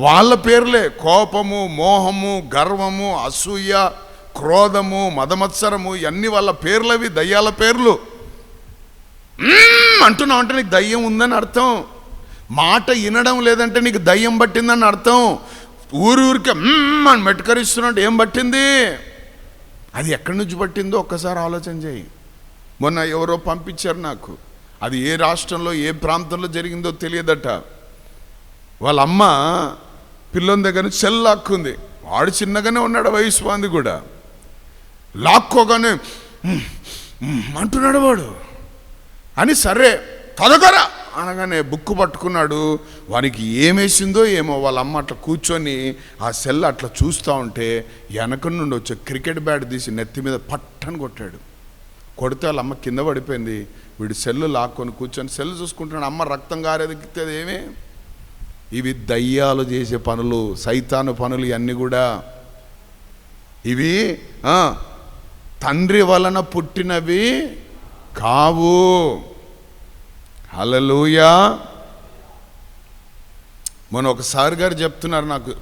వాళ్ళ పేర్లే. కోపము మోహము గర్వము అసూయ క్రోధము మదమత్సరము ఇవన్నీ వాళ్ళ పేర్లవి దయ్యాల పేర్లు. అంటున్నా అంటున్నావు అంటే నీకు దయ్యం ఉందని అర్థం. మాట వినడం లేదంటే నీకు దయ్యం పట్టిందని అర్థం. ఊరు ఊరికే అని మెట్టుకరిస్తున్నట్టు ఏం పట్టింది? అది ఎక్కడి నుంచి పట్టిందో ఒక్కసారి ఆలోచన చేయి. మొన్న ఎవరో పంపించారు నాకు. అది ఏ రాష్ట్రంలో ఏ ప్రాంతంలో జరిగిందో తెలియదట. వాళ్ళ అమ్మ పిల్లని దగ్గర నుంచి సెల్ లాక్కుంది. వాడు చిన్నగానే ఉన్నాడు వయసు వాంది కూడా. లాక్కోగానే అంటున్నాడు వాడు. అని సరే చదవకరా అనగానే బుక్ పట్టుకున్నాడు. వానికి ఏమేసిందో ఏమో వాళ్ళ అమ్మ అట్లా కూర్చొని ఆ సెల్ అట్లా చూస్తూ ఉంటే వెనక నుండి వచ్చే క్రికెట్ బ్యాట్ తీసి నెత్తి మీద పట్టని కొట్టాడు. కొడితే వాళ్ళ అమ్మ కింద పడిపోయింది. వీడు సెల్లు లాక్కొని కూర్చొని సెల్ చూసుకుంటున్నాడు. అమ్మ రక్తం గారేది ఏమి? ఇవి దయ్యాలు చేసే పనులు సైతాను పనులు ఇవన్నీ కూడా. ఇవి తండ్రి వలన పుట్టినవి కావు. హలలుయా మొన్న ఒకసారి గారు చెప్తున్నారు నాకు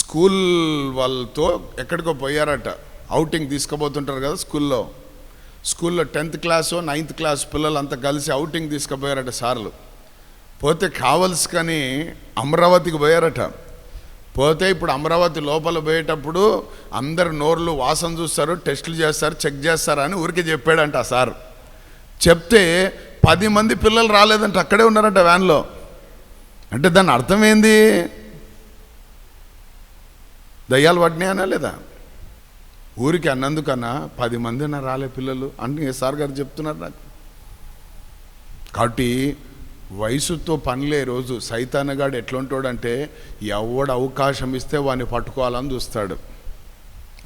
స్కూల్ వాళ్ళతో ఎక్కడికో పోయారట. అవుటింగ్ తీసుకుపోతుంటారు కదా స్కూల్లో. స్కూల్లో టెన్త్ క్లాసు నైన్త్ క్లాస్ పిల్లలంతా కలిసి అవుటింగ్ తీసుకుపోయారట సార్లు. పోతే కావలసి కానీ అమరావతికి పోయారట. పోతే ఇప్పుడు అమరావతి లోపల పోయేటప్పుడు అందరు నోర్లు వాసన చూస్తారు టెస్టులు చేస్తారు చెక్ చేస్తారు అని ఊరికే చెప్పాడంట సార్. చెప్తే పది మంది పిల్లలు రాలేదంట అక్కడే ఉన్నారంట వ్యాన్లో. అంటే దాని అర్థం ఏంది? దయ్యాలు పడినాయనా లేదా? ఊరికి అన్నందుకన్నా పది మందినా రాలే పిల్లలు అంటే సార్ గారు చెప్తున్నారు నాకు. కాబట్టి వయసుతో పనిలే రోజు. సైతానగాడు ఎట్లుంటాడంటే ఎవడు అవకాశం ఇస్తే వాడిని పట్టుకోవాలని చూస్తాడు.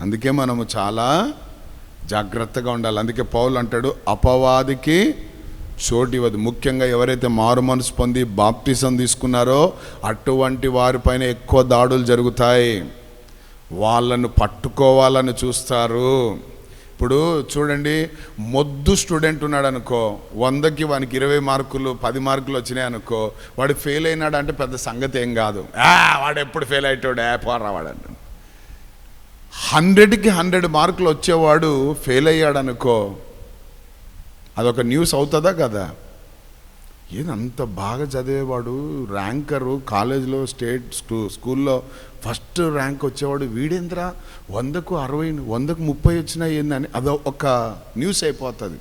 అందుకే మనము చాలా జాగ్రత్తగా ఉండాలి. అందుకే పౌలు అంటాడు అపవాదికి చోటు ఇవ్వదు. ముఖ్యంగా ఎవరైతే మారు మనసు పొంది బాప్టిసం తీసుకున్నారో అటువంటి వారిపైన ఎక్కువ దాడులు జరుగుతాయి. వాళ్ళను పట్టుకోవాలని చూస్తారు. ఇప్పుడు చూడండి మొద్దు స్టూడెంట్ ఉన్నాడు అనుకో వందకి వానికి ఇరవై మార్కులు పది మార్కులు వచ్చినాయి అనుకో వాడు ఫెయిల్ అయినాడు అంటే పెద్ద సంగతి ఏం కాదు. వాడు ఎప్పుడు ఫెయిల్ అయ్యాడు ఏ పోరా వాడు హండ్రెడ్కి హండ్రెడ్ మార్కులు వచ్చేవాడు ఫెయిల్ అయ్యాడు అనుకో అదొక న్యూస్ అవుతుందా కదా? ఏదంత బాగా చదివేవాడు? ర్యాంకరు కాలేజీలో స్టేట్ స్కూ స్కూల్లో ఫస్ట్ ర్యాంక్ వచ్చేవాడు వీడేంద్రా? వందకు అరవై వందకు ముప్పై వచ్చినా ఏందని అది ఒక న్యూస్ అయిపోతుంది.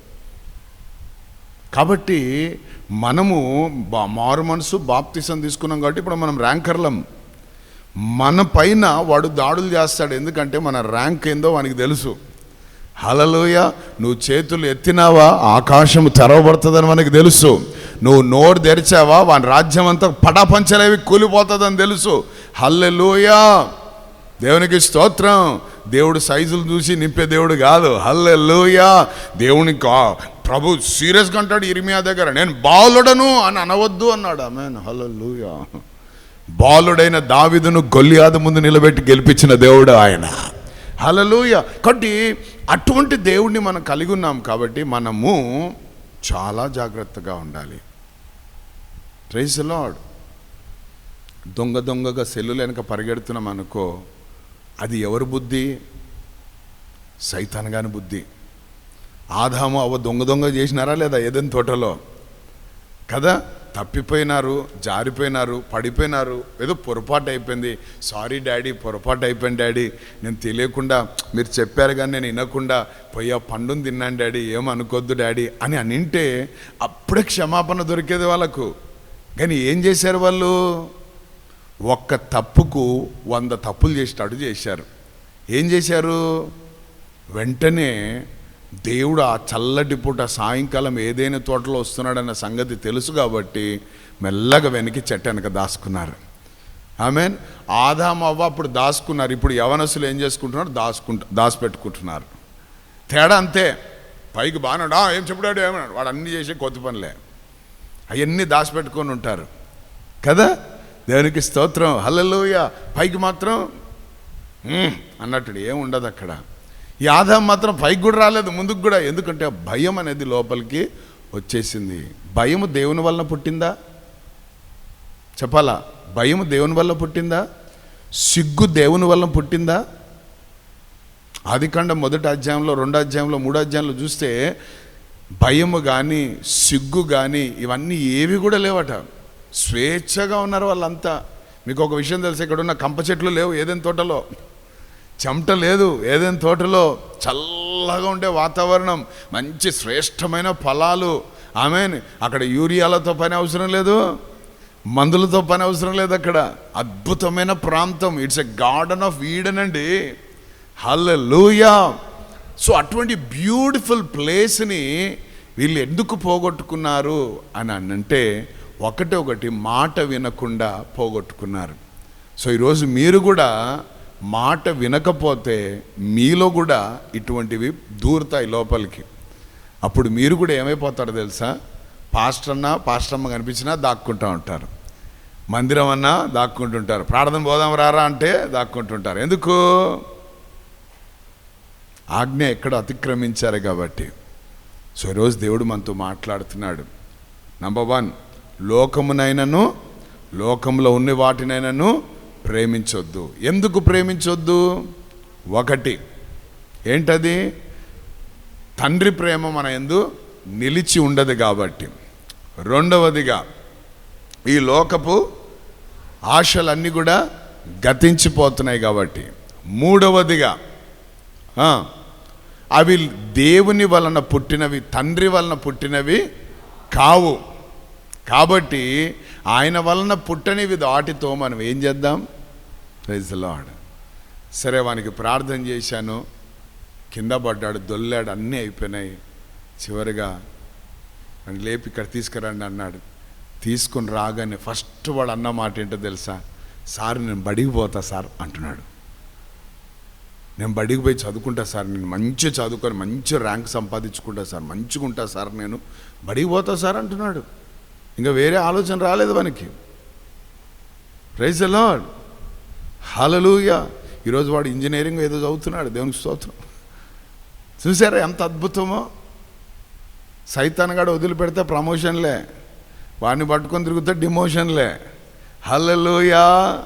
కాబట్టి మనము బా- మారు మనసు బాప్తిసం తీసుకున్నాం కాబట్టి ఇప్పుడు మనం ర్యాంకర్లం. మన పైన వాడు దాడులు చేస్తాడు. ఎందుకంటే మన ర్యాంక్ ఏందో వానికి తెలుసు. హలలోయ నువ్వు చేతులు ఎత్తినావా? ఆకాశం తెరవబడుతుందని మనకు తెలుసు. నువ్వు నోరు తెరిచావా? వాని రాజ్యం అంతా పటాపంచలేవి కూలిపోతుందని తెలుసు. హల్లెలూయ! దేవునికి స్తోత్రం. దేవుడు సైజులు చూసి నింపే దేవుడు కాదు. హల్లెలూయ! దేవుని కా ప్రభు సీరియస్గా అంటాడు ఇరిమియా దగ్గర. నేను బాలుడను అని అనవద్దు అన్నాడు. ఆమెన్. హల్లెలూయా! బాలుడైన దావిదును గొల్లియాద ముందు నిలబెట్టి గెలిపించిన దేవుడు ఆయన. హలలుయ కాబట్టి అటువంటి దేవుడిని మనం కలిగి ఉన్నాం కాబట్టి మనము చాలా జాగ్రత్తగా ఉండాలి. ప్రైజ్ లాడ్ దొంగ దొంగగా సెల్లులు వెనక పరిగెడుతున్నాం అనుకో అది ఎవరి బుద్ధి? సైతానగాని బుద్ధి. ఆదాము అవ దొంగ దొంగ చేసినారా లేదా ఏదైనా తోటలో? కదా తప్పిపోయినారు జారిపోయినారు పడిపోయినారు ఏదో పొరపాటు అయిపోయింది. సారీ డాడీ పొరపాటు అయిపోయింది డాడీ. నేను తెలియకుండా మీరు చెప్పారు కానీ నేను వినకుండా పోయా ఆ పండుని తిన్నాను డాడీ. ఏమనుకోద్దు డాడీ. అని అనింటే అప్పుడే క్షమాపణ దొరికేది వాళ్ళకు. కానీ ఏం చేశారు వాళ్ళు? ఒక్క తప్పుకు వంద తప్పులు చేసేటట్టు చేశారు. ఏం చేశారు? వెంటనే దేవుడు ఆ చల్లటి పూట సాయంకాలం ఏదైనా తోటలో వస్తున్నాడన్న సంగతి తెలుసు కాబట్టి మెల్లగా వెనక్కి చెట్టు వెనక దాచుకున్నారు. ఆమెన్? ఆదాం అవ్వ అప్పుడు దాచుకున్నారు. ఇప్పుడు యవనసులు ఏం చేసుకుంటున్నారు? దాచుకుంటా దాచిపెట్టుకుంటున్నారు. తేడా అంతే. పైకి బాగున్నాడా ఏం చెప్పాడు ఏమన్నాడు. వాడు అన్ని చేసే కొత్త పనులే. అవన్నీ దాచిపెట్టుకొని ఉంటారు. కదా? దేవునికి స్తోత్రం. హలలోయ పైకి మాత్రం అన్నట్టు ఏం ఉండదు అక్కడ. ఈ ఆదాం మాత్రం పైకి కూడా రాలేదు ముందుకు కూడా. ఎందుకంటే ఆ భయం అనేది లోపలికి వచ్చేసింది. భయము దేవుని వలన పుట్టిందా? చెప్పాలా? భయం దేవుని వల్ల పుట్టిందా? సిగ్గు దేవుని వల్ల పుట్టిందా? ఆదికాండం మొదటి అధ్యాయంలో రెండో అధ్యాయంలో మూడో అధ్యాయంలో చూస్తే భయము కానీ సిగ్గు కానీ ఇవన్నీ ఏవి కూడా లేవట. స్వేచ్ఛగా ఉన్నారు వాళ్ళంతా. మీకు ఒక విషయం తెలుసు ఇక్కడ ఉన్న కంప చెట్లు లేవు ఏదైనా తోటలో. చెమట లేదు ఏదైనా తోటలో. చల్లగా ఉండే వాతావరణం మంచి శ్రేష్టమైన ఫలాలు. ఆమె అక్కడ యూరియాలతో పని అవసరం లేదు. మందులతో పని అవసరం లేదు అక్కడ. అద్భుతమైన ప్రాంతం. It's a garden of Eden అండి. హల్లెలూయా సో అటువంటి బ్యూటిఫుల్ ప్లేస్ని వీళ్ళు ఎందుకు పోగొట్టుకున్నారు అని అంటే ఒకటి ఒకటి మాట వినకుండా పోగొట్టుకున్నారు. సో ఈరోజు మీరు కూడా మాట వినకపోతే మీలో కూడా ఇటువంటివి దూరుతాయి లోపలికి. అప్పుడు మీరు కూడా ఏమైపోతారో తెలుసా? పాస్టర్ అన్నా పాస్టర్ అమ్మ కనిపించినా దాక్కుంటూ ఉంటారు. మందిరం అన్నా దాక్కుంటుంటారు. ప్రార్థన పోదాం రారా అంటే దాక్కుంటుంటారు. ఎందుకు? ఆజ్ఞ ఎక్కడ అతిక్రమించారు కాబట్టి. సో ఈరోజు దేవుడు మనతో మాట్లాడుతున్నాడు. నంబర్ వన్ లోకమునైనను లోకంలో ఉన్న వాటినైనను ప్రేమించొద్దు. ఎందుకు ప్రేమించొద్దు? ఒకటి ఏంటది? తండ్రి ప్రేమ మన ఎందు నిలిచి ఉండదు కాబట్టి. రెండవదిగా ఈ లోకపు ఆశలన్నీ కూడా గతించిపోతున్నాయి కాబట్టి. మూడవదిగా అవి దేవుని వలన పుట్టినవి తండ్రి వలన పుట్టినవి కావు. కాబట్టి ఆయన వలన పుట్టనివి దాటితో మనం ఏం చేద్దాం? ప్రైజ్ లాడ్ సరే వానికి ప్రార్థన చేశాను. కింద పడ్డాడు దొల్లాడు అన్నీ అయిపోయినాయి. చివరిగా అని లేపి ఇక్కడ తీసుకురండి అన్నాడు. తీసుకుని రాగానే ఫస్ట్ వాడు అన్న మాట ఏంటో తెలుసా? సార్ నేను బడికి పోతా సార్ అంటున్నాడు. నేను బడికి పోయి చదువుకుంటా సార్ నేను మంచి చదువుకొని మంచి ర్యాంక్ సంపాదించుకుంటా సార్ మంచిగా ఉంటా సార్ నేను. బడికి పోతా సార్ అంటున్నాడు. ఇంకా వేరే ఆలోచన రాలేదు మనకి ప్రైజ్ లాడ్ హలలుయ ఈరోజు వాడు ఇంజనీరింగ్ ఏదో చదువుతున్నాడు దేవునికి స్తోత్రం. చూసారా ఎంత అద్భుతమో? సైతాన్గాడు వదిలిపెడితే ప్రమోషన్లే. వాడిని పట్టుకొని తిరిగితే డిమోషన్లే. హలలుయా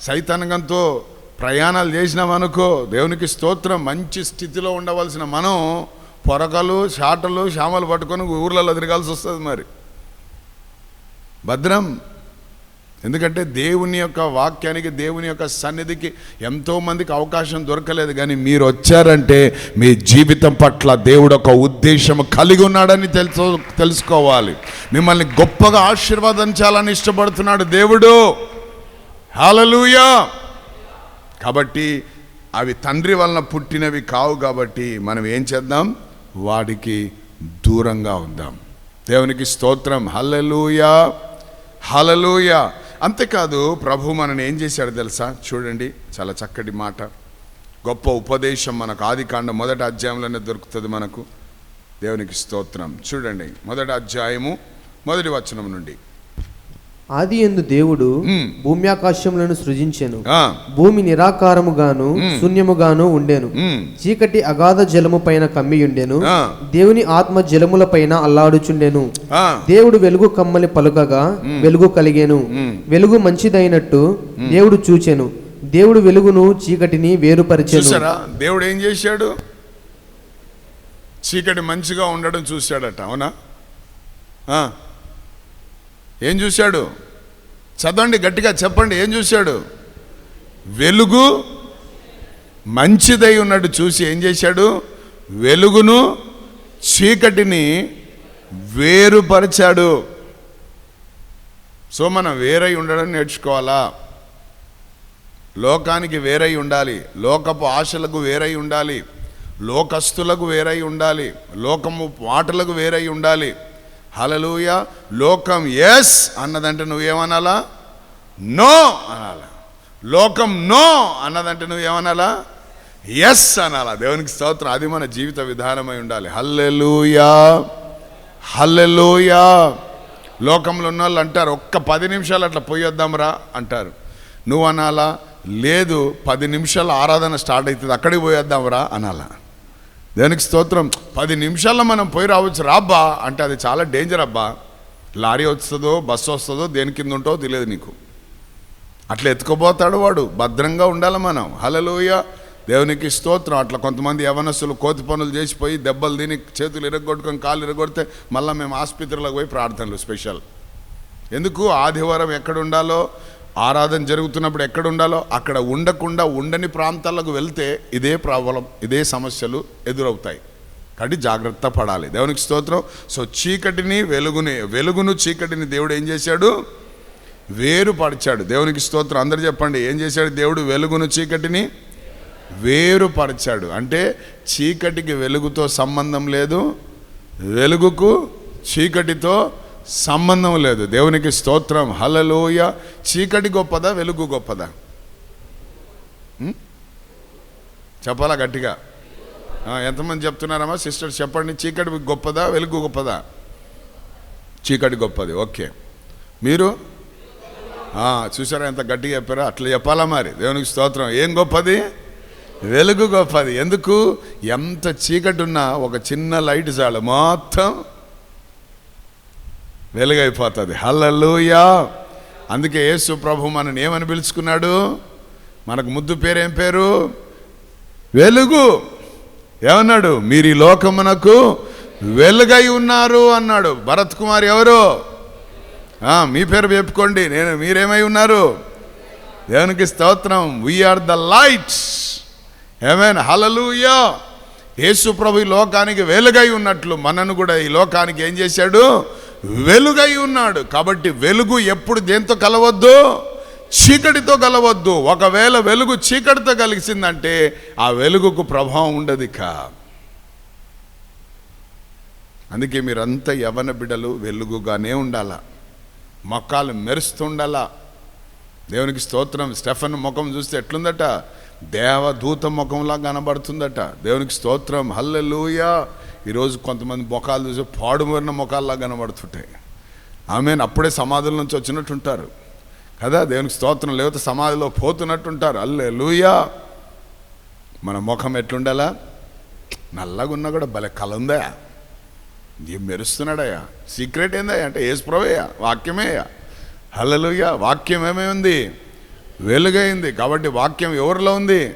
సైతానగంతో ప్రయాణాలు చేసినామనుకో దేవునికి స్తోత్రం మంచి స్థితిలో ఉండవలసిన మనం పొరకలు షాటలు శామలు పట్టుకొని ఊర్లలో తిరగాల్సి వస్తుంది మరి. భద్రం. ఎందుకంటే దేవుని యొక్క వాక్యానికి దేవుని యొక్క సన్నిధికి ఎంతోమందికి అవకాశం దొరకలేదు. కానీ మీరు వచ్చారంటే మీ జీవితం పట్ల దేవుడు ఒక ఉద్దేశం కలిగి ఉన్నాడని తెలుసు తెలుసుకోవాలి. మిమ్మల్ని గొప్పగా ఆశీర్వాదించాలని ఇష్టపడుతున్నాడు దేవుడు. హాలలుయా కాబట్టి అవి తండ్రి వలన పుట్టినవి కావు కాబట్టి మనం ఏం చేద్దాం? వాడికి దూరంగా ఉందాం. దేవునికి స్తోత్రం. హల్లెలూయా! హలలూయ అంతేకాదు ప్రభు మనని ఏం చేశాడు తెలుసా? చూడండి చాలా చక్కటి మాట. గొప్ప ఉపదేశం మనకు. ఆది కాండ మొదటి అధ్యాయంలోనే దొరుకుతుంది మనకు. దేవునికి స్తోత్రం. చూడండి మొదటి అధ్యాయము మొదటి వచనం నుండి. ఆది ఎందు దేవుడు. భూమి ఆకాశములను సృజించెను. భూమి నిరాకారముగాను శూన్యముగాను ఉండెను. చీకటి అగాధ జలము పైన కమ్మియుండెను. దేవుని ఆత్మ జలముల పైన అల్లాడుచుండెను. దేవుడు వెలుగు కమ్మలి పలుకగా వెలుగు కలిగెను. వెలుగు మంచిదైనట్టు దేవుడు చూచెను. దేవుడు వెలుగును చీకటిని వేరుపరిచెను. దేవుడు ఏం చేశాడు? చీకటి మంచిగా ఉండడం చూశాడట అవునా. ఏం చూశాడు? చదవండి గట్టిగా చెప్పండి ఏం చూశాడు? వెలుగు మంచిదై ఉన్నట్టు చూసి ఏం చేశాడు? వెలుగును చీకటిని వేరుపరిచాడు. సో మనం వేరై ఉండడం నేర్చుకోవాలా? లోకానికి వేరై ఉండాలి. లోకపు ఆశలకు వేరై ఉండాలి. లోకస్తులకు వేరై ఉండాలి. లోకము మాటలకు వేరై ఉండాలి. హలలుయ లోకం ఎస్ అన్నదంటే నువ్వేమనాలా? నో అనాలా. లోకం నో అన్నదంటే నువ్వేమనాలా? ఎస్ అనాలా. దేవునికి స్తోత్రం. అది మన జీవిత విధానమై ఉండాలి. హల్లెలుయా. హల్లెలుయా. లోకంలో ఉన్న వాళ్ళు అంటారు ఒక్క పది నిమిషాలు అట్లా పోయొద్దాంరా అంటారు. నువ్వు అనాలా లేదు పది నిమిషాలు ఆరాధన స్టార్ట్ అవుతుంది. అక్కడికి పోయేద్దాంరా అనాలా. దేనికి స్తోత్రం? పది నిమిషాల్లో మనం పోయి రావచ్చు. రాబ్బా అంటే అది చాలా డేంజర్ అబ్బా. లారీ వస్తుందో బస్సు వస్తుందో దేని కింద ఉంటో తెలియదు నీకు. అట్లా ఎత్తుకుపోతాడు వాడు. భద్రంగా ఉండాలి మనం. హలలోయ దేవునికి స్తోత్రం. అట్లా కొంతమంది యవనస్సులు కోతి పనులు చేసిపోయి దెబ్బలు తిని చేతులు ఇరగొట్టుకొని కాళ్ళు ఇరగొడితే మళ్ళీ మేము ఆసుపత్రిలోకి పోయి ప్రార్థనలు స్పెషల్ ఎందుకు? ఆదివారం ఎక్కడ ఉండాలో? ఆరాధన జరుగుతున్నప్పుడు ఎక్కడ ఉండాలో అక్కడ ఉండకుండా ఉండని ప్రాంతాలకు వెళ్తే ఇదే ప్రాబ్లం ఇదే సమస్యలు ఎదురవుతాయి. కాబట్టి జాగ్రత్త పడాలి. దేవునికి స్తోత్రం. సో చీకటిని వెలుగుని వెలుగును చీకటిని దేవుడు ఏం చేశాడు? వేరుపరిచాడు. దేవునికి స్తోత్రం. అందరు చెప్పండి ఏం చేశాడు దేవుడు? వెలుగును చీకటిని వేరుపరిచాడు. అంటే చీకటికి వెలుగుతో సంబంధం లేదు వెలుగుకు చీకటితో సంబంధం లేదు. దేవునికి స్తోత్రం. హలలోయ చీకటి గొప్పదా వెలుగు గొప్పదా? చెప్పాలా గట్టిగా? ఎంతమంది చెప్తున్నారమ్మా? సిస్టర్ చెప్పండి. చీకటి గొప్పదా వెలుగు గొప్పదా? చీకటి గొప్పది. ఓకే. మీరు? చూసారా ఎంత గట్టిగా చెప్పారా? అట్లా చెప్పాలా మరి? దేవునికి స్తోత్రం. ఏం గొప్పది? వెలుగు గొప్పది. ఎందుకు? ఎంత చీకటి ఉన్నా ఒక చిన్న లైట్ చాలు. మొత్తం వెలుగైపోతుంది. హల్లెలూయా. అందుకే యేసు ప్రభు మనని ఏమని పిలుచుకున్నాడు? మనకు ముద్దు పేరు ఏం పేరు? వెలుగు. ఏమన్నాడు? మీరు ఈ లోకమునకు వెలుగై ఉన్నారు అన్నాడు. భరత్ కుమార్ ఎవరు? మీ పేరు చెప్పుకోండి నేను మీరేమై ఉన్నారు? దేవునికి స్తోత్రం. వీఆర్ ద లైట్స్ ఏమేన్ హలలుయా యేసు ప్రభు ఈ లోకానికి వెలుగై ఉన్నట్లు మనను కూడా ఈ లోకానికి ఏం చేశాడు? వెలుగై ఉన్నాడు. కాబట్టి వెలుగు ఎప్పుడు దేంతో కలవద్దు? చీకటితో కలవద్దు. ఒకవేళ వెలుగు చీకటితో కలిసిందంటే ఆ వెలుగుకు ప్రభావం ఉండదు ఇక. అందుకే మీరంతా యవన బిడ్డలు వెలుగుగానే ఉండాల? మొక్కలు మెరుస్తుండాలా? దేవునికి స్తోత్రం. స్టెఫన్ ముఖం చూస్తే ఎట్లుందట? దేవదూత ముఖంలా కనబడుతుందట. దేవునికి స్తోత్రం. హల్లెలూయా! ఈరోజు కొంతమంది ముఖాలు చూసి పాడుమరిన ముఖాల్లా కనబడుతుంటాయి. ఆమె అప్పుడే సమాధుల నుంచి వచ్చినట్టుంటారు కదా దేవునికి స్తోత్రం లేకపోతే సమాధిలో పోతున్నట్టుంటారు అల్లే లూయా మన ముఖం ఎట్లుండాలా? నల్లగా ఉన్నా కూడా భలే కల ఉందా ఏం మెరుస్తున్నాడయ్యా. సీక్రెట్ ఏందా అంటే ఏసు ప్రభయ్యా వాక్యమేయ్యా. హల్లెలూయా! వాక్యం ఏమే ఉంది వెలుగైంది. కాబట్టి వాక్యం ఎవరిలో ఉంది?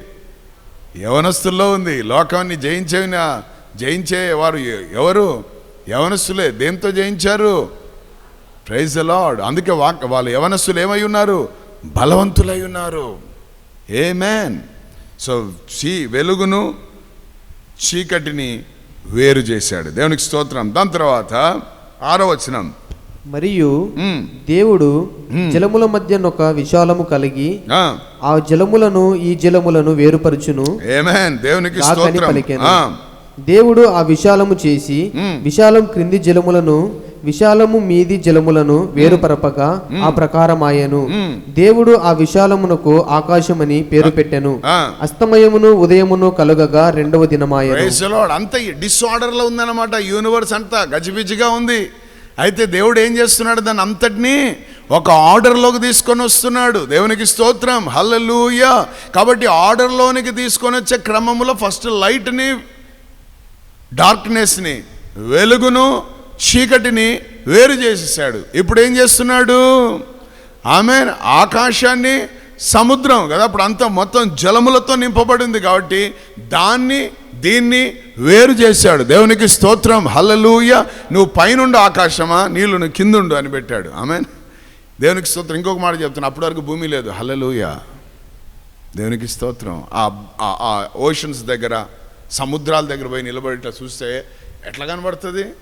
యవనస్తుల్లో ఉంది. లోకాన్ని జయించిన జయించే వారు ఎవరు? యవనస్తులే. దేంతో జయించారు? ప్రైజ్ లార్డ్ అందుకే వాక్ వాళ్ళు యవనస్తులు ఏమై ఉన్నారు? బలవంతులై ఉన్నారు. ఏ మ్యాన్ సో చీ వెలుగును చీకటిని వేరు చేశాడు. దేవునికి స్తోత్రం. దాని తర్వాత ఆరో వచనం. మరియు దేవుడు జలముల మధ్య ఒక విశాలము కలిగి ఆ, జలములను ఈ జలములను వేరుపరచును. ఆమేన్ దేవునికి స్తోత్రం. దేవుడు ఆ విశాలము చేసి. విశాలం క్రింది జలములను విశాలము మీది జలములను వేరుపరపక ఆ ప్రకారమాయను. దేవుడు ఆ విశాలమునకు ఆకాశమని పేరు పెట్టెను. అస్తమయమును ఉదయమును కలుగగా రెండవ దినమాయను. అంత డిసార్డర్లో ఉందన్నమాట యూనివర్స్ అంతా. గజిబిజిగా ఉంది. అయితే దేవుడు ఏం చేస్తున్నాడు? దాన్ని అంతటినీ ఒక ఆర్డర్లోకి తీసుకొని వస్తున్నాడు. దేవునికి స్తోత్రం. హల్లెలూయా కాబట్టి ఆర్డర్లోనికి తీసుకొని వచ్చే క్రమంలో ఫస్ట్ లైట్ని డార్క్నెస్ని వెలుగును చీకటిని వేరు చేసేసాడు ఇప్పుడు ఏం చేస్తున్నాడు? ఆమె ఆకాశాన్ని సముద్రం కదా అప్పుడు అంతా మొత్తం జలములతో నింపబడింది కాబట్టి దాన్ని దీన్ని వేరు చేశాడు. దేవునికి స్తోత్రం హల్లలూయ. నువ్వు పైనుండు ఆకాశమా నీళ్ళు నువ్వు కిందుండు అని పెట్టాడు. ఆమె దేవునికి స్తోత్రం. ఇంకొక మాట చెప్తున్నా. అప్పటి వరకు భూమి లేదు. హల్లలూయ. దేవునికి స్తోత్రం. ఆ ఓషన్స్ దగ్గర సముద్రాల దగ్గర పోయి నిలబడి చూస్తే ఎట్లా కనబడుతుంది?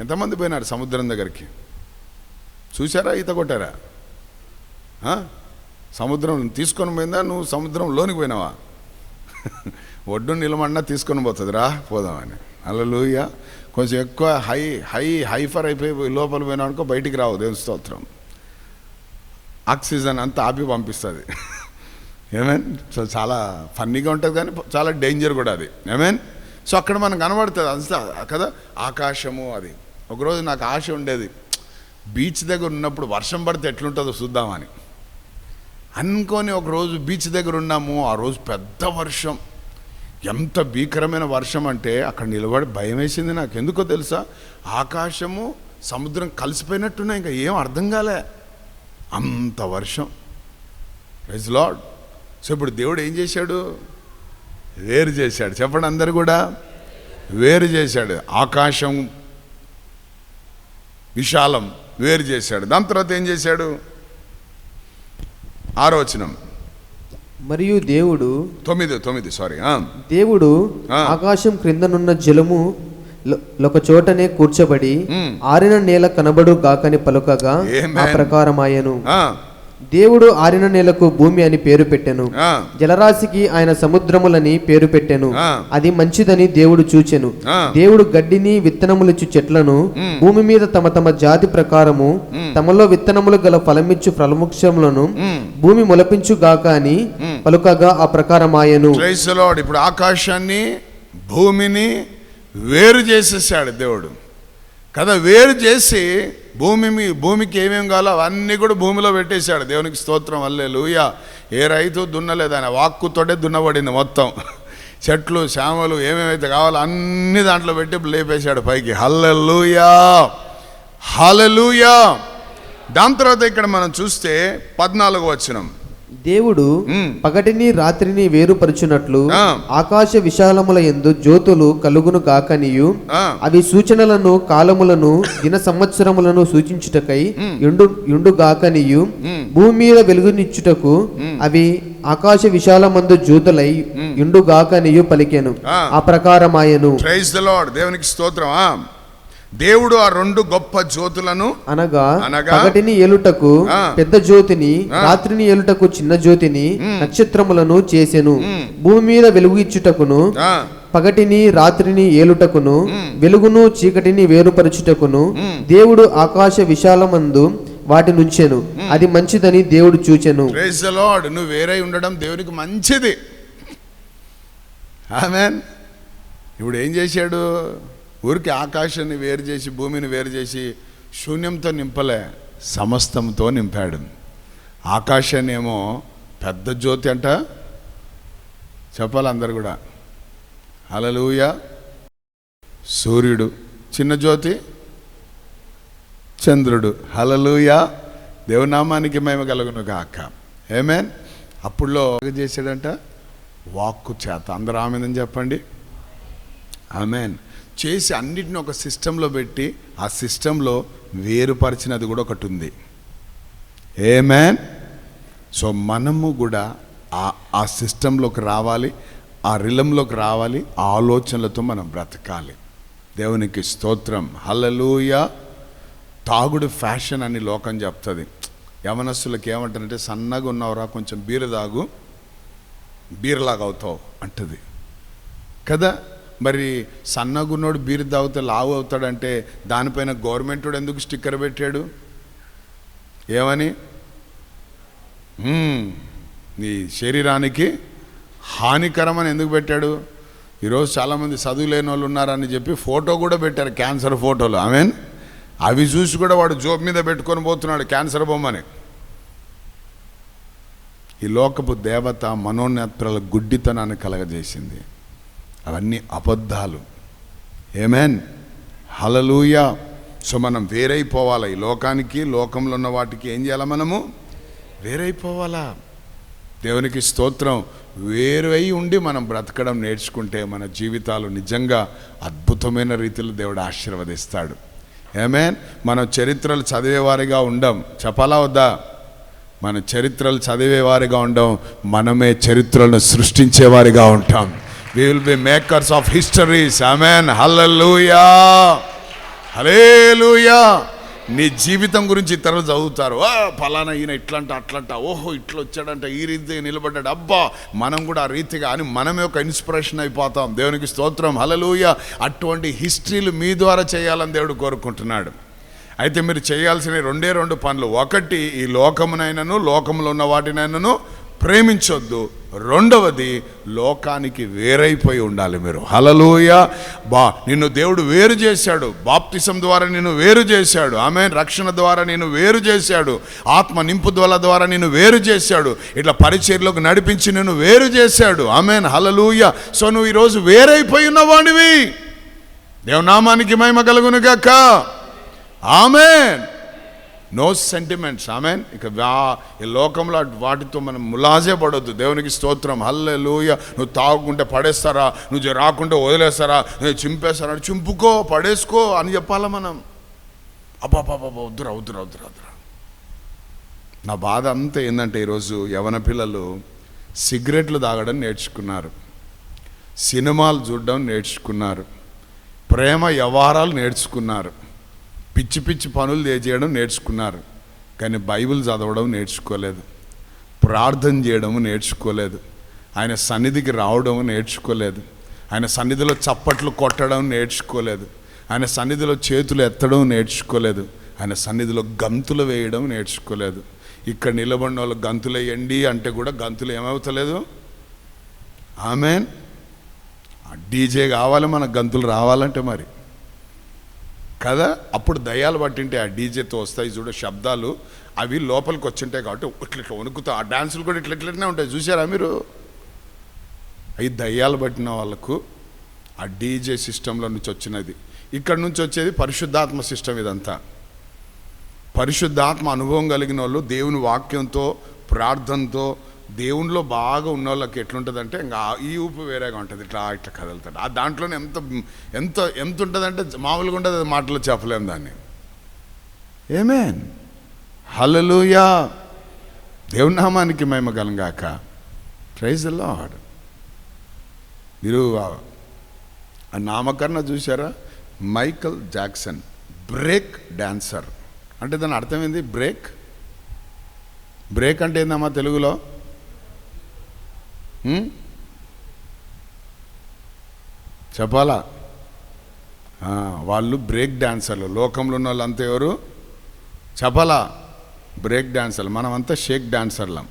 ఎంతమంది పోయినారు సముద్రం దగ్గరికి? చూసారా ఈత కొట్టారా? సముద్రం తీసుకొని పోయిందా? నువ్వు సముద్రం లోనికి పోయినావా? ఒడ్డు నిలమన్నా తీసుకొని పోతుంది. రా పోదామని. అల్లలుయ. కొంచెం ఎక్కువ హై హై హైఫర్ అయిపోయి లోపల పోయినా అనుకో బయటికి రావు దేవుని స్తోత్రం. ఆక్సిజన్ అంతా ఆపి పంపిస్తుంది. ఏమేన్? సో చాలా ఫన్నీగా ఉంటుంది కానీ చాలా డేంజర్ కూడా అది. ఏమేన్? సో అక్కడ మనం కనబడుతుంది. అంతా కదా? ఆకాశము అది. ఒకరోజు నాకు ఆశ ఉండేది. బీచ్ దగ్గర ఉన్నప్పుడు వర్షం పడితే ఎట్లుంటుందో చూద్దామని. అనుకొని ఒకరోజు బీచ్ దగ్గర ఉన్నాము. ఆ రోజు పెద్ద వర్షం. ఎంత భీకరమైన వర్షం అంటే అక్కడ నిలబడి భయం వేసింది నాకు. ఎందుకో తెలుసా? ఆకాశము సముద్రం కలిసిపోయినట్టున్నా ఇంకా ఏం అర్థం కాలే. అంత వర్షం. ప్రైజ్ లాడ్ సో ఇప్పుడు దేవుడు ఏం చేశాడు? వేరు చేశాడు. చెప్పండి అందరు కూడా. వేరు చేశాడు. ఆకాశం విశాలం వేరు చేశాడు. దాని తర్వాత ఏం చేశాడు? ఆరోచనం మరియు దేవుడు తొమ్మిది తొమ్మిది సారీ దేవుడు. ఆకాశం క్రిందనున్న జలము ఒక చోటనే కూర్చబడి. ఆరిన నేల కనబడు గాకని పలుకగా. ఆ ప్రకారమాయను. దేవుడు ఆరిన నేలకు భూమి అని పేరు పెట్టెను. జలరాశికి ఆయన సముద్రములని పేరు పెట్టెను. అది మంచిదని దేవుడు చూచెను. దేవుడు గడ్డిని విత్తనములిచ్చు చెట్లను భూమి మీద తమ తమ జాతి ప్రకారము తమలో విత్తనములు గల ఫలమిచ్చు ఫలవృక్షములను భూమి మొలపించు గాక అని పలుకగా ఆ ప్రకారమాయను. ఇప్పుడు ఆకాశాన్ని భూమిని వేరు చేసేసాడు దేవుడు. కదా వేరు చేసి భూమి మీ భూమికి ఏమేమి కావాలో అవన్నీ కూడా భూమిలో పెట్టేశాడు. దేవునికి స్తోత్రం వల్లే లూయ ఏ రైతు దున్నలేదు ఆయన వాక్కుతోటే దున్నబడింది మొత్తం. చెట్లు శామలు ఏమేమైతే కావాలో అన్ని దాంట్లో పెట్టి లేపేశాడు పైకి. హల్లెలూయా! హలలుయా దాని తర్వాత ఇక్కడ మనం చూస్తే పద్నాలుగు వచ్చినాం దేవుడు. పగటిని రాత్రిని వేరుపరచునట్లు. ఆకాశ విశాలముల యందు జ్యోతులు కలుగును కాకనియు. అవి సూచనలను కాలములను దిన సంవత్సరములను సూచించుటకై ఎండు ఎండు గాకనియు భూమి మీద వెలుగునిచ్చుటకు అవి ఆకాశ విశాలమందు జ్యోతులై ఎండు గాకనియు పలికెను ఆ. ప్రకారమాయను దేవునికి స్తోత్రం. దేవుడు ఆ రెండు గొప్ప జ్యోతులను అనగా అనగా? పగటిని ఏలుటకు. పెద్ద జ్యోతిని రాత్రిని ఏలుటకు చిన్న జ్యోతిని నక్షత్రములను చేసెను. భూమి మీద వెలుగు ఇచ్చుటకును పగటిని రాత్రిని ఏలుటకును వెలుగును చీకటిని వేరుపరచుటకును దేవుడు ఆకాశ విశాలమందు వాటి నుంచెను. అది మంచిదని దేవుడు చూచెను. నువ్వు వేరే ఉండడం దేవునికి మంచిది. ఆమెన్ ఇప్పుడు ఏం చేశాడు? ఊరికి ఆకాశాన్ని వేరు చేసి భూమిని వేరు చేసి శూన్యంతో నింపలే సమస్తంతో నింపాడు. ఆకాశాన్ని ఏమో పెద్ద జ్యోతి అంట. చెప్పాలి అందరు కూడా. అలలుయ సూర్యుడు చిన్న జ్యోతి చంద్రుడు. హలలుయ దేవునామానికి మేము కలుగును కాక ఏమేన్ అప్పుడులో చేశాడంట? వాక్కు చేత. అందరూ ఆమెదని చెప్పండి. ఆమెన్ చేసి అన్నిటిని ఒక సిస్టంలో పెట్టి ఆ సిస్టంలో వేరుపరిచినది కూడా ఒకటి ఉంది. ఏమేన్ సో మనము కూడా ఆ ఆ సిస్టంలోకి రావాలి ఆ రిలంలోకి రావాలి ఆ ఆలోచనలతో మనం బ్రతకాలి. దేవునికి స్తోత్రం. హల్లెలూయ తాగుడు ఫ్యాషన్ అని లోకం చెప్తుంది. యవనస్తులకు ఏమంటారంటే సన్నగా ఉన్నవరా కొంచెం బీరు తాగు బీరలాగా అవుతావు అంటది. కదా? మరి సన్నగున్నోడు బీరు తాగితే లావు అవుతాడంటే దానిపైన గవర్నమెంట్ వాడు ఎందుకు స్టిక్కర్ పెట్టాడు? ఏమని? నీ శరీరానికి హానికరం అని ఎందుకు పెట్టాడు? ఈరోజు చాలామంది చదువు లేని వాళ్ళు ఉన్నారని చెప్పి ఫోటో కూడా పెట్టారు క్యాన్సర్ ఫోటోలు. ఆమెన్? అవి చూసి కూడా వాడు జోబు మీద పెట్టుకొని పోతున్నాడు క్యాన్సర్ బొమ్మని. ఈ లోకపు దేవత మనోనేత్రాల గుడ్డితనాన్ని కలగజేసింది. అవన్నీ అబద్ధాలు. ఏమేన్ హలలూయ సో మనం వేరైపోవాలి? ఈ లోకానికి లోకంలో ఉన్న వాటికి ఏం చేయాలి మనము? వేరైపోవాలా? దేవునికి స్తోత్రం. వేరై ఉండి మనం బ్రతకడం నేర్చుకుంటే మన జీవితాలు నిజంగా అద్భుతమైన రీతిలో దేవుడు ఆశీర్వదిస్తాడు. ఏమేన్ మనం చరిత్రలు చదివేవారిగా ఉండం. చెప్పాలా వద్దా? మన చరిత్రలు చదివేవారిగా ఉండం. మనమే చరిత్రలను సృష్టించేవారిగా ఉంటాం. We will be makers of histories amen హలే హలేలుయా నీ జీవితం గురించి ఇతరులు చదువుతారు. ఫలానా ఈయన ఇట్లంట అట్లంట. ఓహో ఇట్లా వచ్చాడంట. ఈ రీతిగా నిలబడ్డాడు. అబ్బా మనం కూడా ఆ రీతిగా అని మనమే ఒక ఇన్స్పిరేషన్ అయిపోతాం. దేవునికి స్తోత్రం. హలలుయ అటువంటి హిస్టరీలు మీ ద్వారా చేయాలని దేవుడు కోరుకుంటున్నాడు. అయితే మీరు చేయాల్సిన రెండే రెండు పనులు. ఒకటి ఈ లోకమునైనను లోకంలో ఉన్న వాటినైనను ప్రేమించొద్దు. రెండవది లోకానికి వేరైపోయి ఉండాలి మీరు. హలలోయ బా నిన్ను దేవుడు వేరు చేశాడు. బాప్తిసం ద్వారా నిన్ను వేరు చేశాడు. ఆమె రక్షణ ద్వారా నేను వేరు చేశాడు. ఆత్మ నింపుదల ద్వారా నిన్ను వేరు చేశాడు. ఇట్లా పరిచర్లోకి నడిపించి నిన్ను వేరు చేశాడు. ఆమె హలలుయ సో నువ్వు ఈరోజు వేరైపోయి ఉన్నవాడివి. దేవనామానికి మహిమ కలుగునుగాక. ఆమెన్. నో సెంటిమెంట్స్ ఆమెన్ ఇక వా- ఈ లోకంలో వాటితో మనం ములాజే పడొద్దు. దేవునికి స్తోత్రం. హల్లే లూయ నువ్వు తాగుకుంటే పడేస్తారా? నువ్వు రాకుంటే వదిలేస్తారా? నువ్వు చింపేస్తారా? చింపుకో పడేసుకో అని చెప్పాలా మనం. అబ్బాబాబా వద్దురా వద్దురా వద్దురా వద్దురా. నా బాధ అంతా ఏంటంటే ఈరోజు యవన పిల్లలు సిగరెట్లు తాగడం నేర్చుకున్నారు. సినిమాలు చూడడం నేర్చుకున్నారు. ప్రేమ వ్యవహారాలు నేర్చుకున్నారు. పిచ్చి పిచ్చి పనులు చేయడం నేర్చుకున్నారు. కానీ బైబిల్ చదవడం నేర్చుకోలేదు. ప్రార్థన చేయడం నేర్చుకోలేదు. ఆయన సన్నిధికి రావడం నేర్చుకోలేదు. ఆయన సన్నిధిలో చప్పట్లు కొట్టడం నేర్చుకోలేదు. ఆయన సన్నిధిలో చేతులు ఎత్తడం నేర్చుకోలేదు. ఆయన సన్నిధిలో గంతులు వేయడం నేర్చుకోలేదు. ఇక్కడ నిలబడిన వాళ్ళు గంతులు వేయండి అంటే కూడా గంతులు ఏమవుతలేదు? ఆమెన్. డీజే కావాలి మన గంతులు రావాలంటే మరి. కదా? అప్పుడు దయ్యాలు పట్టింటే ఆ డీజేతో వస్తాయి చూడ శబ్దాలు. అవి లోపలికి వచ్చింటాయి కాబట్టి ఇట్లా ఇట్లా వణుకుతా. ఆ డాన్సులు కూడా ఇట్లా ఇట్లనే ఉంటాయి. చూసారా మీరు? అవి దయ్యాలు పట్టిన వాళ్ళకు ఆ డీజే సిస్టంలో నుంచి వచ్చినది. ఇక్కడ నుంచి వచ్చేది పరిశుద్ధాత్మ సిస్టమ్ ఇదంతా. పరిశుద్ధాత్మ అనుభవం కలిగిన వాళ్ళు దేవుని వాక్యంతో ప్రార్థనతో దేవునిలో బాగా ఉన్న వాళ్ళకి ఎట్లుంటుందంటే ఇంకా ఈ ఊపు వేరేగా ఉంటుంది. ఇట్లా ఇట్లా కదులుతాడు. ఆ దాంట్లోనే ఎంత ఎంత ఎంత ఉంటుందంటే మామూలుగా ఉంటుంది అది మాటలో చెప్పలేం దాన్ని. ఏమేన్ హలలుయా దేవునామానికి మేము గలంగాక ప్రైజ్ లాడ్ మీరు ఆ- ఆ నామకరణ చూసారా మైకల్ జాక్సన్ బ్రేక్ డాన్సర్ అంటే దాని అర్థం ఏంది? బ్రేక్ బ్రేక్ అంటే ఏందమ్మా తెలుగులో? Hmm? చెప్పాలా? వాళ్ళు బ్రేక్ డాన్సర్లు. లోకంలో ఉన్న వాళ్ళంతా ఎవరు? చెప్పాలా? బ్రేక్ డాన్సర్లు. మనమంతా షేక్ డాన్సర్లం.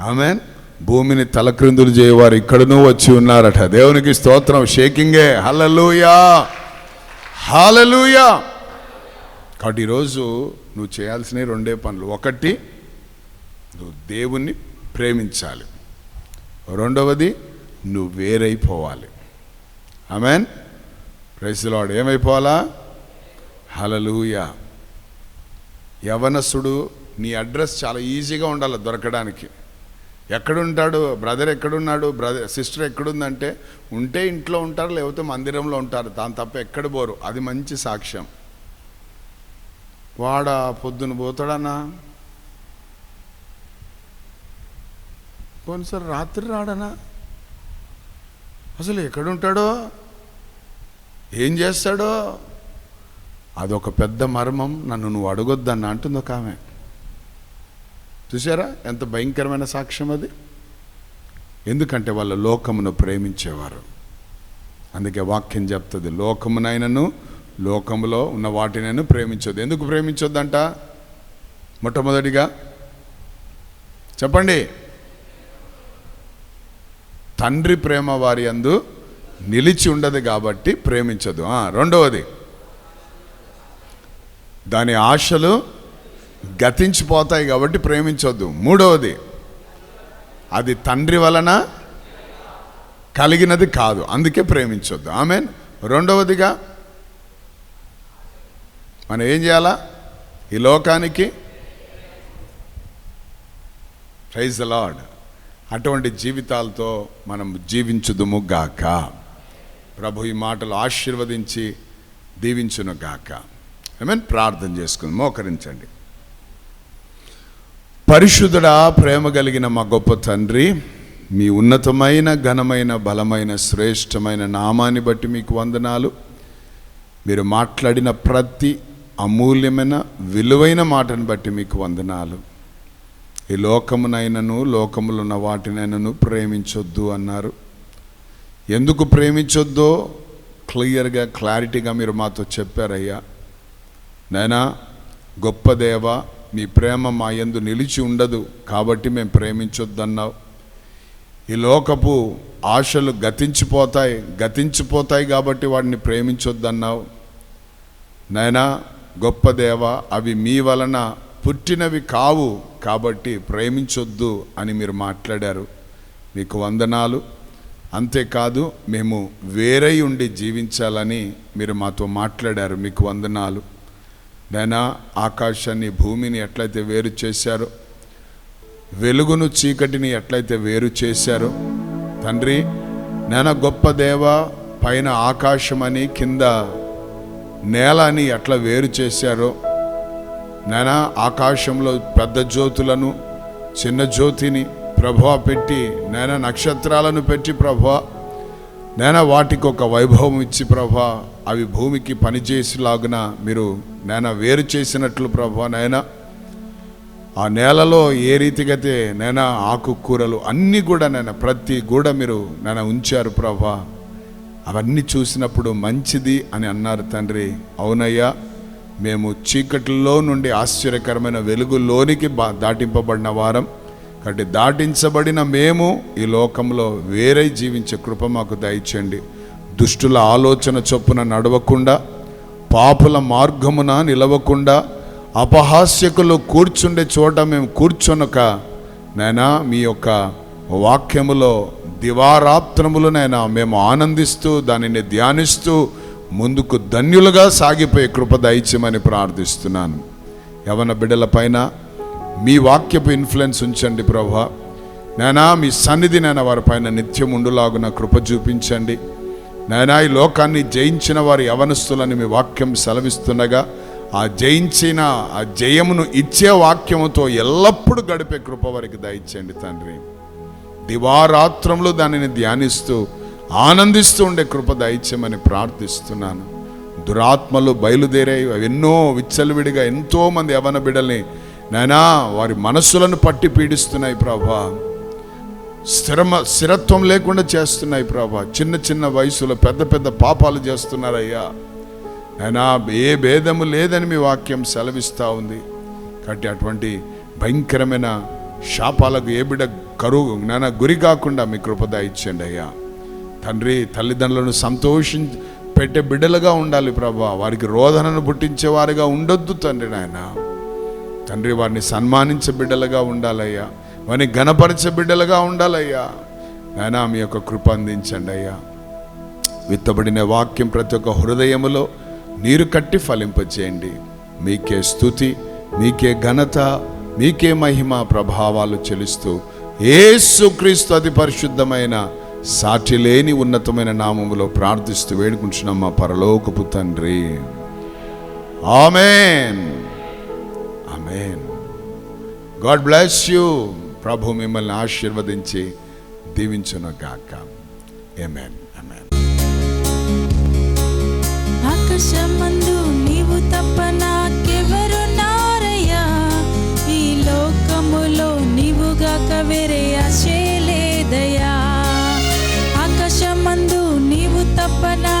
ఆమెన్? భూమిని తలక్రిందులు చేయవారు ఇక్కడనూ వచ్చి ఉన్నారట. దేవునికి స్తోత్రం. షేకింగే. హలలుయా హల్లెలూయా! కాబట్టి ఈరోజు నువ్వు చేయాల్సినవి రెండే పనులు. ఒకటి నువ్వు దేవుణ్ణి ప్రేమించాలి. రెండవది నువ్వు వేరైపోవాలి ఆమెన్ ప్రైస్లాడు ఏమైపోవాలా? హలలుయా యవనసుడు నీ అడ్రస్ చాలా ఈజీగా ఉండాలి దొరకడానికి. ఎక్కడుంటాడు? బ్రదర్ ఎక్కడున్నాడు? బ్రదర్ సిస్టర్ ఎక్కడుందంటే ఉంటే ఇంట్లో ఉంటారు లేకపోతే మందిరంలో ఉంటారు. దాని తప్ప ఎక్కడ పోరు. అది మంచి సాక్ష్యం. వాడ పొద్దున పోతాడన్నా? కొన్నిసారి రాత్రి రాడనా? అసలు ఎక్కడుంటాడో? ఏం చేస్తాడో? అదొక పెద్ద మర్మం నన్ను నువ్వు అడగొద్దన్న అంటుంది ఒక ఆమె. చూసారా ఎంత భయంకరమైన సాక్ష్యం అది. ఎందుకంటే వాళ్ళు లోకమును ప్రేమించేవారు. అందుకే వాక్యం చెప్తుంది లోకమునైనను లోకములో ఉన్న వాటినైనా ప్రేమించొద్దు. ఎందుకు ప్రేమించొద్దంట? మొట్టమొదటిగా చెప్పండి. తండ్రి ప్రేమ వారి అందు నిలిచి ఉండదు కాబట్టి ప్రేమించదు. రెండవది. దాని ఆశలు గతించిపోతాయి కాబట్టి ప్రేమించొద్దు. మూడవది అది తండ్రి వలన కలిగినది కాదు. అందుకే ప్రేమించొద్దు. ఆమె రెండవదిగా మనం ఏం చేయాలా? ఈ లోకానికి ప్రైజ్ ద లార్డ్. అటువంటి జీవితాలతో మనం జీవించుదుము గాక. ప్రభు ఈ మాటలు ఆశీర్వదించి దీవించును గాక. మీన్ ప్రార్థన చేసుకుని మోకరించండి. పరిశుద్ధుడా ప్రేమ కలిగిన మా గొప్ప తండ్రి మీ ఉన్నతమైన ఘనమైన బలమైన శ్రేష్టమైన నామాన్ని బట్టి మీకు వందనాలు. మీరు మాట్లాడిన ప్రతి అమూల్యమైన విలువైన మాటను బట్టి మీకు వందనాలు. ఈ లోకమునైనను లోకములున్న వాటినైనను ప్రేమించొద్దు అన్నారు. ఎందుకు ప్రేమించొద్దో? క్లియర్గా క్లారిటీగా మీరు మాతో చెప్పారయ్యా. నైనా గొప్ప దేవ మీ ప్రేమ మా యందు నిలిచి ఉండదు కాబట్టి మేము ప్రేమించొద్దన్నావు. ఈ లోకపు ఆశలు గతించిపోతాయి గతించిపోతాయి కాబట్టి వాడిని ప్రేమించొద్దన్నావు. నైనా గొప్ప దేవ అవి మీ వలన పుట్టినవి కావు కాబట్టి ప్రేమించొద్దు అని మీరు మాట్లాడారు. మీకు వందనాలు. అంతేకాదు మేము వేరై ఉండి జీవించాలని మీరు మాతో మాట్లాడారు. మీకు వందనాలు. నైనా ఆకాశాన్ని భూమిని ఎట్లయితే వేరు చేశారో వెలుగును చీకటిని ఎట్లయితే వేరు చేశారో తండ్రి నేను గొప్ప దేవ పైన ఆకాశమని కింద నేల అని ఎట్లా వేరు చేశారో నానా ఆకాశంలో పెద్ద జ్యోతులను చిన్న జ్యోతిని ప్రభా పెట్టి నేను నక్షత్రాలను పెట్టి ప్రభా నేను వాటికి ఒక వైభవం ఇచ్చి ప్రభా అవి భూమికి పనిచేసేలాగున మీరు నేను వేరు చేసినట్లు ప్రభా నాయనా. ఆ నేలలో ఏ రీతికైతే నేను ఆకుకూరలు అన్నీ కూడా నేను ప్రతి కూడా మీరు నేను ఉంచారు ప్రభా అవన్నీ చూసినప్పుడు మంచిది అని అన్నారు తండ్రి. అవునయ్యా. మేము చీకటిలో నుండి ఆశ్చర్యకరమైన వెలుగులోనికి బా దాటింపబడిన వారం. కాబట్టి దాటించబడిన మేము ఈ లోకంలో వేరే జీవించే కృప మాకు దయచేయండి. దుష్టుల ఆలోచన చొప్పున నడవకుండా పాపుల మార్గమున నిలవకుండా అపహాస్యకులు కూర్చుండే చోట మేము కూర్చొనక నైనా మీ యొక్క వాక్యములో దివారాత్రములనైనా మేము ఆనందిస్తూ దానిని ధ్యానిస్తూ ముందుకు ధన్యులుగా సాగిపోయే కృప దయచేయమని ప్రార్థిస్తున్నాను. యవన బిడ్డలపైన మీ వాక్యపు ఇన్ఫ్లుయెన్స్ ఉంచండి ప్రభా. నానా మీ సన్నిధి నాయన వారి పైన నిత్యం ఉండులాగున కృప చూపించండి. నాయనా ఈ లోకాన్ని జయించిన వారి యవనస్తులని మీ వాక్యం సెలవిస్తుండగా ఆ జయించిన ఆ జయమును ఇచ్చే వాక్యముతో ఎల్లప్పుడూ గడిపే కృప వారికి దయచేయండి తండ్రి. దివారాత్రంలో దానిని ధ్యానిస్తూ ఆనందిస్తూ ఉండే కృప దయచేయమని ప్రార్థిస్తున్నాను. దురాత్మలు బయలుదేరాయి. అవి ఎన్నో విచ్చలవిడిగా ఎంతోమంది యవన బిడల్ని నాయనా వారి మనస్సులను పట్టి పీడిస్తున్నాయి ప్రభా. స్థిరమ స్థిరత్వం లేకుండా చేస్తున్నాయి ప్రభా. చిన్న చిన్న వయసులో పెద్ద పెద్ద పాపాలు చేస్తున్నారయ్యా. అయినా ఏ భేదము లేదని మీ వాక్యం సెలవిస్తూ ఉంది. కాబట్టి అటువంటి భయంకరమైన శాపాలకు ఏ బిడ కరువు నానా గురి కాకుండా మీ కృపద ఇచ్చండి అయ్యా. తండ్రి తల్లిదండ్రులను సంతోషి పెట్టే బిడ్డలుగా ఉండాలి ప్రభా. వారికి రోధనను పుట్టించే వారిగా ఉండొద్దు తండ్రి నాయన. తండ్రి వారిని సన్మానించే బిడ్డలుగా ఉండాలయ్యా. వారిని గణపరిచే బిడ్డలుగా ఉండాలయ్యా. నాయనా మీ యొక్క కృప అందించండి అయ్యా. విత్తబడిన వాక్యం ప్రతి ఒక్క హృదయములో నీరు కట్టి ఫలింపచేయండి. మీకే స్థుతి మీకే ఘనత మీకే మహిమ ప్రభావాలు చెల్లిస్తూ ఏసుక్రీస్తు అతి పరిశుద్ధమైన సాటి లేని ఉన్నతమైన నామములో ప్రార్థిస్తూ వేడుకుంటున్నాం మా పరలోకపు తండ్రి. Amen. Amen. God bless you. ప్రభు మిమ్మల్ని ఆశీర్వదించి దీవించును గాక. ఏమేన్ ఆమెన్ ఆకాశమందు నీవు తప్ప నాకెవరున్నారయ్యా ఈ లోకములో నీవుగాక వేరే but na